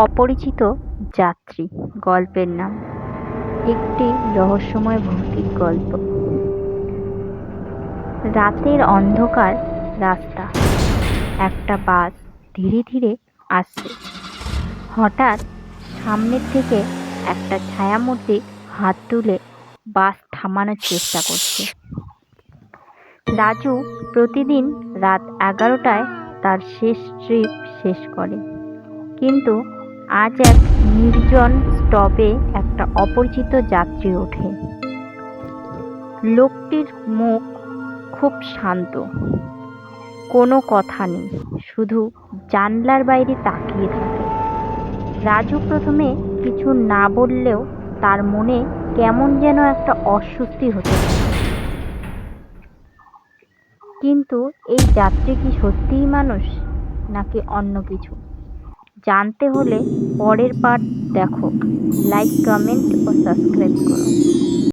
অপরিচিত যাত্রী গল্পের নাম। একটি রহস্যময় ভৌতিক গল্প। রাতের অন্ধকার রাস্তা। একটা বাস ধীরে ধীরে আসছে। হঠাৎ সামনের থেকে একটা ছায়ামূর্তি হাত তুলে বাস থামানোর চেষ্টা করছে। রাজু প্রতিদিন রাত এগারোটায় তার শেষ ট্রিপ শেষ করে। কিন্তু আজ এক নির্জন স্টপে একটা অপরিচিত যাত্রী ওঠে। লোকটির মুখ খুব শান্ত। কোনো কথা নেই, শুধু জানলার বাইরে তাকিয়ে থাকে। রাজু প্রথমে কিছু না বললেও তার মনে কেমন যেন একটা অস্বস্তি হতে কিন্তু এই যাত্রী কি সত্যিই মানুষ, নাকি অন্য কিছু? জানতে হলে পরের পার্ট দেখো। লাইক কমেন্ট ও সাবস্ক্রাইব করো।